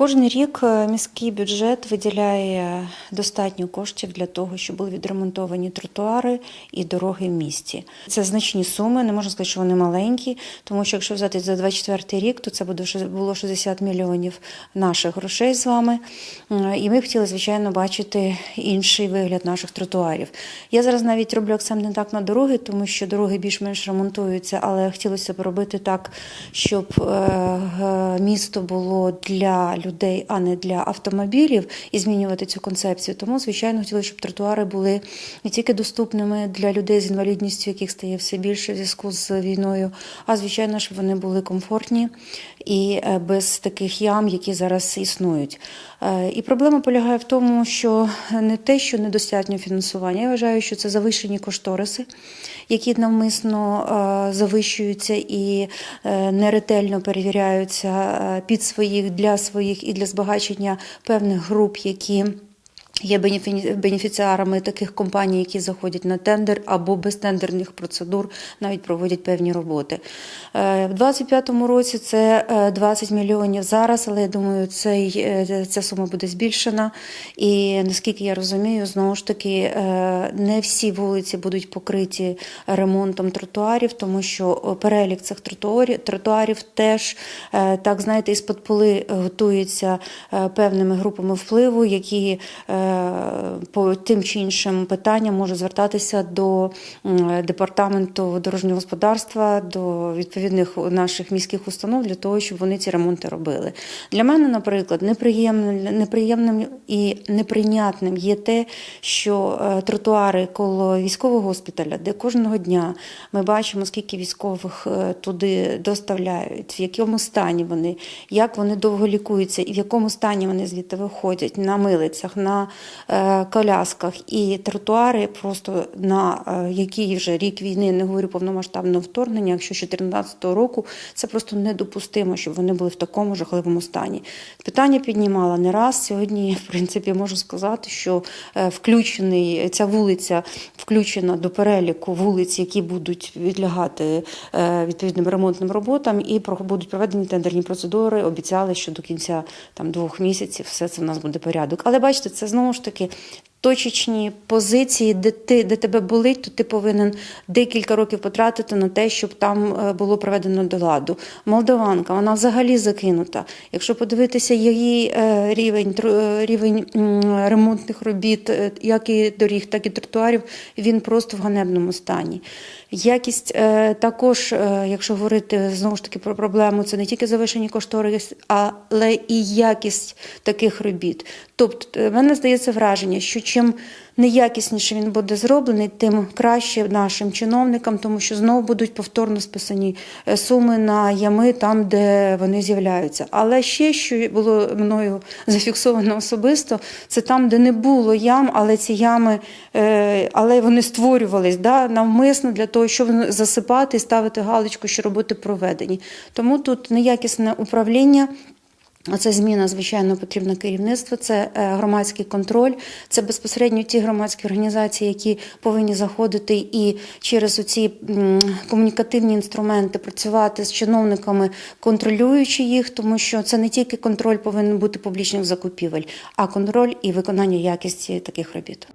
Кожен рік е, міський бюджет виділяє достатньо коштів для того, щоб були відремонтовані тротуари і дороги в місті. Це значні суми, не можна сказати, що вони маленькі, тому що якщо взяти за 24 рік, то це було 60 мільйонів наших грошей з вами. І ми хотіли, звичайно, бачити інший вигляд наших тротуарів. Я зараз навіть роблю акцент не так на дороги, тому що дороги більш-менш ремонтуються, але хотілося б робити так, щоб е, місто було для людей, а не для автомобілів, і змінювати цю концепцію. Тому, звичайно, хотілося, щоб тротуари були не тільки доступними для людей з інвалідністю, яких стає все більше в зв'язку з війною, а звичайно, щоб вони були комфортні і е, без таких ям, які зараз існують. Е, І проблема полягає в тому, що не те, що недостатньо фінансування. Я вважаю, що це завищені кошториси, які навмисно е, завищуються і неретельно перевіряються під своїх для своїх і для збагачення певних груп, які. Є бенефі- бенефіціарами таких компаній, які заходять на тендер або без тендерних процедур навіть проводять певні роботи. Е, В 2025 році це е, 20 мільйонів зараз, але я думаю, цей, е, ця сума буде збільшена. І наскільки я розумію, знову ж таки е, не всі вулиці будуть покриті ремонтом тротуарів, тому що перелік цих тротуарів, тротуарів теж е, так знаєте, із під поли готується е, певними групами впливу, які е, по тим чи іншим питанням можуть звертатися до департаменту дорожнього господарства, до відповідних наших міських установ для того, щоб вони ці ремонти робили. Для мене, наприклад, неприємним, неприємним і неприйнятним є те, що е, тротуари коло військового госпіталя, де кожного дня ми бачимо, скільки військових е, туди доставляють, в якому стані вони, як вони довго лікуються, і в якому стані вони звідти виходять на милицях, на е, колясках. І тротуари просто на е, який вже рік війни, не говорю повномасштабного вторгнення, якщо 2014 року це просто недопустимо, щоб вони були в такому жахливому стані. Питання піднімала не раз. Сьогодні, в принципі, можу сказати, що е, включений ця вулиця включена до переліку вулиць, які будуть відлягати е, відповідним ремонтним роботам, і будуть проведені тендерні процедури. Обіцяли, що до кінця там двох місяців все це в нас буде порядок. Але бачите, це знову ж таки. Точечні позиції, де ти де тебе болить, то ти повинен декілька років потратити на те, щоб там е, було проведено до ладу. Молдаванка, вона взагалі закинута. Якщо подивитися її е, рівень е, рівень ремонтних робіт, як і доріг, так і тротуарів, він просто в ганебному стані. Якість також, якщо говорити знову ж таки про проблему, це не тільки завишені кошториси, але і якість таких робіт. Тобто, мене здається враження, що чим неякісніше він буде зроблений, тим краще нашим чиновникам, тому що знову будуть повторно списані е, суми на ями там, де вони з'являються. Але ще що було мною зафіксовано особисто, це там, де не було ям, але ці ями, е, але вони створювались да, навмисно для того, щоб засипати і ставити галочку, що роботи проведені. Тому тут неякісне управління. Оце зміна, звичайно, потрібне керівництво, це е, громадський контроль, це безпосередньо ті громадські організації, які повинні заходити і через оці м, комунікативні інструменти працювати з чиновниками, контролюючи їх, тому що це не тільки контроль повинен бути публічних закупівель, а контроль і виконання якості таких робіт.